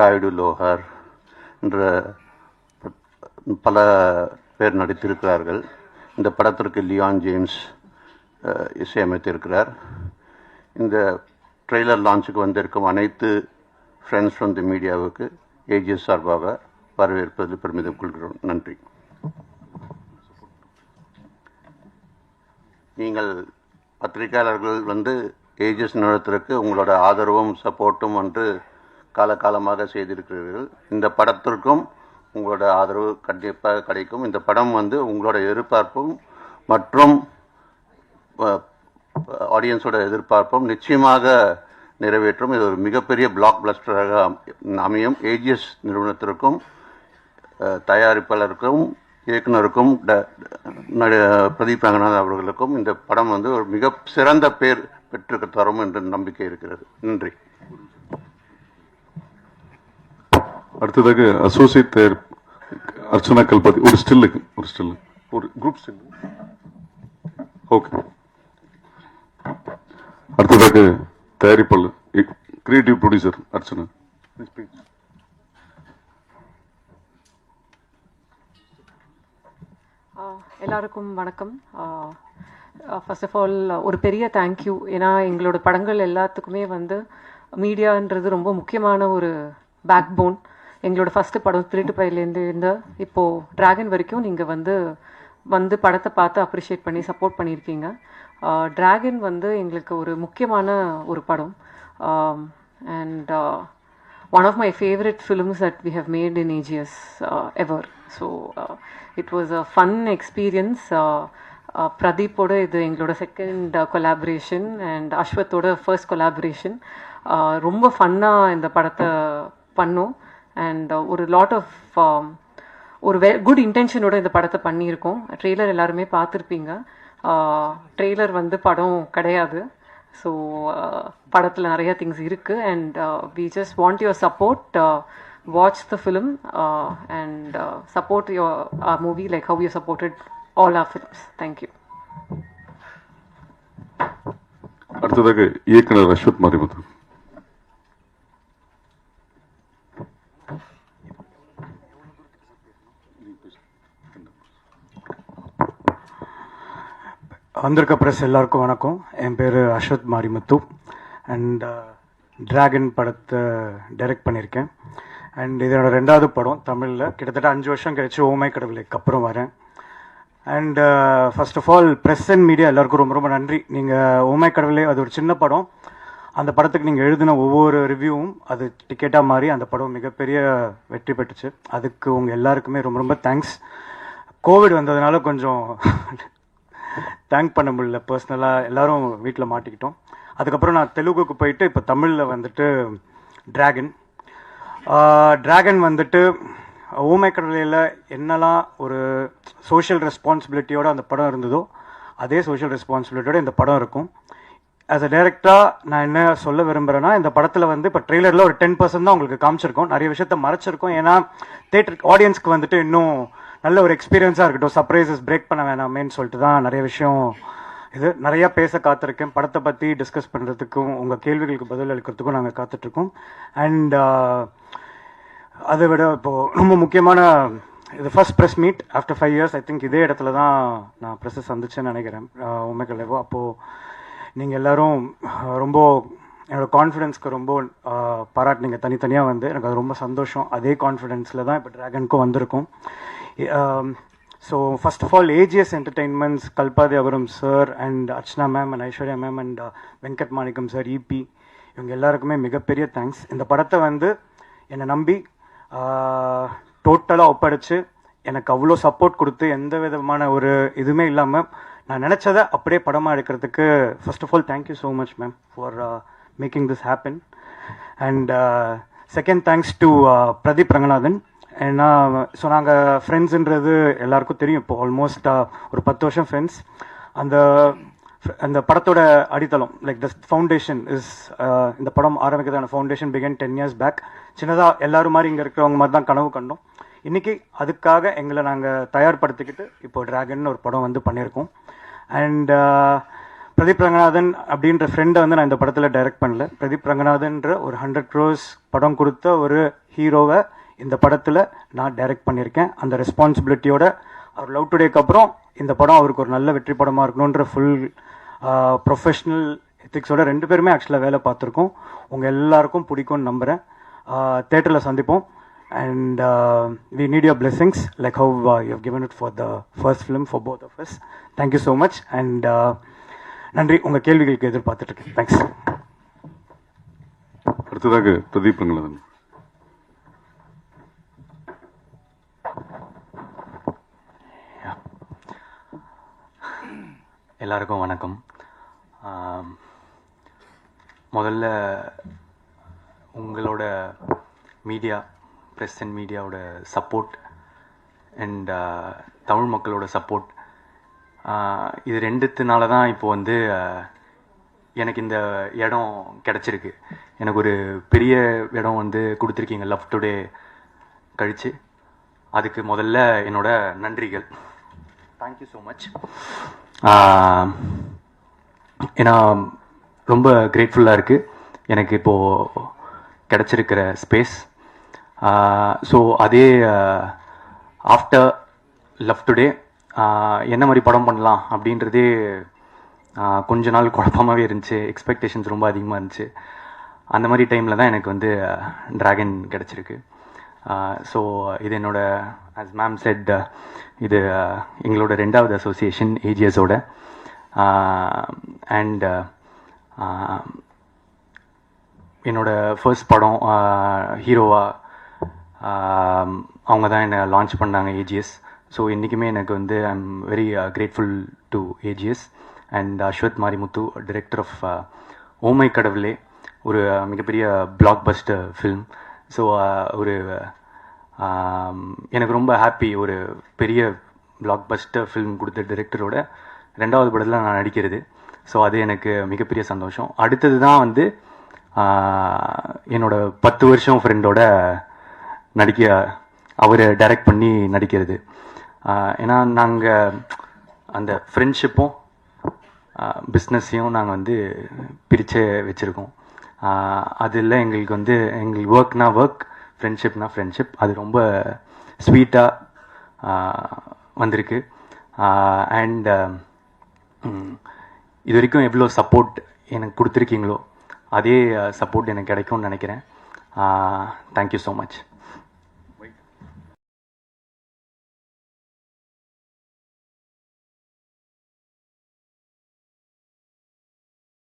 காயுடு லோஹார் என்ற பல பேர் நடித்திருக்கிறார்கள். இந்த படத்திற்கு லியான் ஜேம்ஸ் இசையமைத்திருக்கிறார். இந்த ட்ரெய்லர் லான்ச்சுக்கு வந்திருக்கும் அனைத்து ஃப்ரெண்ட்ஸ் ஃப்ரம் தி மீடியாவுக்கு ஏஜிஎஸ் சார்பாக வரவேற்பதில் பெருமிதம் கொள்கிறோம். நன்றி. நீங்கள் பத்திரிகையாளர்கள் வந்து ஏஜிஎஸ் நிறுவனத்திற்கு உங்களோட ஆதரவும் சப்போர்ட்டும் வந்து காலகாலமாக செய்திருக்கிறீர்கள். இந்த படத்திற்கும் உங்களோட ஆதரவு கண்டிப்பாக கிடைக்கும். இந்த படம் வந்து உங்களோட எதிர்பார்ப்பும் மற்றும் ஆடியன்ஸோட எதிர்பார்ப்பும் நிச்சயமாக நிறைவேற்றும். இது ஒரு மிகப்பெரிய பிளாக் பிளஸ்டராக அமையும். ஏஜிஎஸ் நிறுவனத்திற்கும் தயாரிப்பாளருக்கும் இயக்குனருக்கும் ட- பிரதீப் ரங்கநாத் அவர்களுக்கும் இந்த படம் வந்து ஒரு மிக சிறந்த பேர் பெற்று தரும் என்ற நம்பிக்கை இருக்கிறது. நன்றி. அடுத்ததாக அசோசியேட் தயார் அர்ச்சனா ஒரு ஸ்டில்லுக்கு ஒரு ஸ்டில்லு ஒரு குரூப் ஸ்டில் ஓகே அடுத்ததாக தயாரிப்பாளர் கிரியேட்டிவ் ப்ரொடியூசர் அர்ச்சனா. ஆஹ் எல்லாருக்கும் வணக்கம். ஃபர்ஸ்ட் ஆஃப் ஆல் ஒரு பெரிய தேங்க்யூ ஏன்னா எங்களோட படங்கள் எல்லாத்துக்குமே வந்து மீடியான்றது ரொம்ப முக்கியமான ஒரு பேக் போன் எங்களோட ஃபஸ்ட்டு படம் திருட்டு பயிலேருந்து இருந்த இப்போது டிராகன் வரைக்கும் நீங்கள் வந்து வந்து படத்தை பார்த்து அப்ரிஷியேட் பண்ணி சப்போர்ட் பண்ணியிருக்கீங்க. டிராகன் வந்து எங்களுக்கு ஒரு முக்கியமான ஒரு படம். And one of my favourite films that we have made in AGS ever so it was a fun experience பிரதீப்போட இது எங்களோட செகண்ட் கொலாபரேஷன் அண்ட் அஸ்வத்தோட ஃபர்ஸ்ட் கொலாபரேஷன் ரொம்ப ஃபன்னாக இந்த படத்தை பண்ணோம். அண்ட் ஒரு லாட் ஆஃப் ஒரு வெ குட் இன்டென்ஷனோட இந்த படத்தை பண்ணியிருக்கோம். ட்ரெய்லர் எல்லாருமே பார்த்துருப்பீங்க. ட்ரெய்லர் வந்து படம் கிடையாது. ஸோ படத்தில் நிறைய திங்ஸ் இருக்குது and we just want your support watch the film and support your movie like how you supported all our films thank you அடுத்ததாக இயக்குனர் அஸ்வத் மாரிமுத்து. வந்திருக்க ப்ரெஸ் எல்லாருக்கும் வணக்கம். என் பேர் Ashwath Marimuthu. And Dragon uh, படத்தை டைரக்ட் பண்ணியிருக்கேன் அண்ட் இதோட ரெண்டாவது படம் தமிழில். கிட்டத்தட்ட அஞ்சு வருஷம் கழிச்சு ஓமை கடவுளுக்கு அப்புறம் வரேன். And first of all press and media எல்லாருக்கும் ரொம்ப ரொம்ப நன்றி. நீங்கள் ஓமை கடவுளே அது ஒரு சின்ன படம். அந்த படத்துக்கு நீங்கள் எழுதின ஒவ்வொரு ரிவ்யூவும் அது டிக்கெட்டாக மாறி அந்த படம் மிகப்பெரிய வெற்றி பெற்றுச்சு. அதுக்கு உங்கள் எல்லாருக்குமே ரொம்ப ரொம்ப தேங்க்ஸ் கோவிட் வந்ததுனால கொஞ்சம் தேங்க் பண்ண முடியல பர்சனலாக எல்லாரும் வீட்டில் மாட்டிக்கிட்டோம். அதுக்கப்புறம் நான் தெலுங்குக்கு போயிட்டு இப்போ தமிழில் வந்துட்டு டிராகன் ட்ராகன் வந்துட்டு ஊமை கடலையில் என்னெல்லாம் ஒரு சோஷியல் ரெஸ்பான்சிபிலிட்டியோட அந்த படம் இருந்ததோ அதே சோஷியல் ரெஸ்பான்சிபிலிட்டியோட இந்த படம் இருக்கும். ஆஸ் அ டேரக்டாக நான் என்ன சொல்ல விரும்புகிறேன்னா இந்த படத்தில் வந்து இப்போ ட்ரெய்லரில் ஒரு டென் பர்சன்ட் தான் உங்களுக்கு காமிச்சிருக்கோம். நிறைய விஷயத்த மறைச்சிருக்கோம். ஏன்னா தேட்டர் ஆடியன்ஸ்க்கு வந்துட்டு இன்னும் நல்ல ஒரு எக்ஸ்பீரியன்ஸாக இருக்கட்டும். சர்ப்ரைசஸ் பிரேக் பண்ண வேணாமேன்னு சொல்லிட்டு தான் நிறைய விஷயம் இது. நிறையா பேச காத்திருக்கேன். படத்தை பற்றி டிஸ்கஸ் பண்ணுறதுக்கும் உங்கள் கேள்விகளுக்கு பதில் அளிக்கிறதுக்கும் நாங்கள் காத்துட்ருக்கோம். அண்ட் uh, அதை விட இப்போது ரொம்ப முக்கியமான இது first press meet after five years I think இதே இடத்துல தான் நான் ப்ரெஸ்ஸை சந்திச்சேன்னு நினைக்கிறேன். Uh, உண்மைகள் அப்போது நீங்கள் எல்லாரும் uh, ரொம்ப என்னோட கான்ஃபிடென்ஸ்க்கு ரொம்ப பாராட்டினீங்க. தனித்தனியாக வந்து எனக்கு அது ரொம்ப சந்தோஷம். அதே கான்ஃபிடென்ஸில் தான் இப்போ ட்ராகனுக்கும் வந்திருக்கும். So first of all AGS entertainments Kalpathi sir sir and Archana ma'am and Aishwarya ma'am and Venkat Manickam sir EP, இவங்க எல்லாருக்குமே மிகப்பெரிய தேங்க்ஸ் இந்த படத்தை வந்து என்னை நம்பி டோட்டலாக ஒப்படைச்சு எனக்கு அவ்வளோ சப்போர்ட் கொடுத்து எந்த விதமான ஒரு இதுவுமே இல்லாமல் நான் நினச்சதை அப்படியே படமாக எடுக்கிறதுக்கு first of all thank you so much ma'am for making this happen and second thanks to Pradeep Ranganathan ஏன்னா ஸோ நாங்கள் ஃப்ரெண்ட்ஸுன்றது எல்லாருக்கும் தெரியும். இப்போ ஆல்மோஸ்ட் ஒரு பத்து வருஷம் ஃப்ரெண்ட்ஸ் அந்த அந்த படத்தோட அடித்தளம் லைக் த ஃபவுண்டேஷன் இஸ் இந்த படம் ஆரம்பிக்கிறதான foundation began ten years back சின்னதாக எல்லாரும் மாதிரி இங்கே இருக்கிறவங்க மாதிரி தான் கனவு கண்டோம். இன்றைக்கி அதுக்காக எங்களை நாங்கள் தயார்படுத்திக்கிட்டு இப்போ ட்ராகன் ஒரு படம் வந்து பண்ணியிருக்கோம். அண்ட் பிரதீப் ரங்கநாதன் அப்படின்ற ஃப்ரெண்டை வந்து நான் இந்த படத்தில் டைரக்ட் பண்ணல. பிரதீப் ரங்கநாதன்ற ஒரு ஹண்ட்ரட் க்ரோஸ் படம் கொடுத்த ஒரு ஹீரோவை இந்த படத்தில் நான் டைரக்ட் பண்ணியிருக்கேன் அந்த ரெஸ்பான்சிபிலிட்டியோட அவர் லவ் டுடேக்கு அப்புறம் இந்த படம் அவருக்கு ஒரு நல்ல வெற்றி படமாக இருக்கணுன்ற ஃபுல் ப்ரொஃபஷ்னல் எத்திக்ஸோட ரெண்டு பேருமே ஆக்சுவலாக வேலை பார்த்துருக்கோம். உங்கள் எல்லாருக்கும் பிடிக்கும்னு நம்புகிறேன் தேட்டரில் சந்திப்போம். And we need your blessings like how you have given for the first film for both of us thank you so much and நன்றி. உங்கள் கேள்விகளுக்கு எதிர்பார்த்துட்ருக்கேன் தேங்க்ஸ் அடுத்ததாக பிரதீப் எல்லாருக்கும் வணக்கம். முதல்ல உங்களோட மீடியா ப்ரெஸ் அண்ட் மீடியாவோட சப்போர்ட் அண்ட் தமிழ் மக்களோட சப்போர்ட் இது ரெண்டுத்தினால தான் இப்போ வந்து எனக்கு இந்த இடம் கிடச்சிருக்கு. எனக்கு ஒரு பெரிய இடம் வந்து கொடுத்துருக்கீங்க லவ் டுடே கழிச்சு. அதுக்கு முதல்ல என்னோட நன்றிகள். தேங்க்யூ ஸோ மச் ஏன்னா ரொம்ப கிரேட்ஃபுல்லாக இருக்குது எனக்கு இப்போது கிடச்சிருக்கிற ஸ்பேஸ் ஸோ ah, அதே ஆஃப்டர் லவ் டுடே என்ன மாதிரி படம் பண்ணலாம் அப்படின்றதே ah, கொஞ்ச நாள் குழப்பமாகவே இருந்துச்சு. எக்ஸ்பெக்டேஷன்ஸ் ரொம்ப அதிகமாக இருந்துச்சு. அந்த மாதிரி டைமில் தான் எனக்கு வந்து ah, ட்ராகன் கிடச்சிருக்கு. ஸோ இது என்னோட அஸ் மேம் செட் இது எங்களோட ரெண்டாவது அசோசியேஷன் ஏஜிஎஸோட அண்ட் என்னோட ஃபர்ஸ்ட் படம் ஹீரோவா அவங்க தான் என்னை லான்ச் பண்ணாங்க ஏஜிஎஸ் ஸோ இன்றைக்குமே எனக்கு வந்து I am very grateful to AGS and Ashwath Marimuthu director of oh my Kadavule ஒரு மிகப்பெரிய blockbuster film so uh, ஒரு um, எனக்கு ரொம்ப ஹாப்பி ஒரு பெரிய பிளாக் பஸ்டர் ஃபில்ம் கொடுத்த டிரெக்டரோட ரெண்டாவது படத்தில் நான் நடிக்கிறது. ஸோ அது எனக்கு மிகப்பெரிய சந்தோஷம். அடுத்தது தான் வந்து uh, என்னோட பத்து வருஷம் ஃப்ரெண்டோட நடிக்க அவர் டைரக்ட் பண்ணி நடிக்கிறது. Uh, ஏன்னா நாங்கள் அந்த ஃப்ரெண்ட்ஷிப்பும் பிஸ்னஸையும் நாங்கள் வந்து பிரித்து வச்சுருக்கோம். அதில் எங்களுக்கு வந்து எங்களுக்கு ஒர்க்னா ஒர்க் ஃப்ரெண்ட்ஷிப்னா ஃப்ரெண்ட்ஷிப் அது ரொம்ப ஸ்வீட்டாக வந்திருக்கு. அண்ட் இது வரைக்கும் எவ்வளோ சப்போர்ட் எனக்கு கொடுத்துருக்கீங்களோ அதே சப்போர்ட் எனக்கு கிடைக்கும்னு நினைக்கிறேன். Thank you so much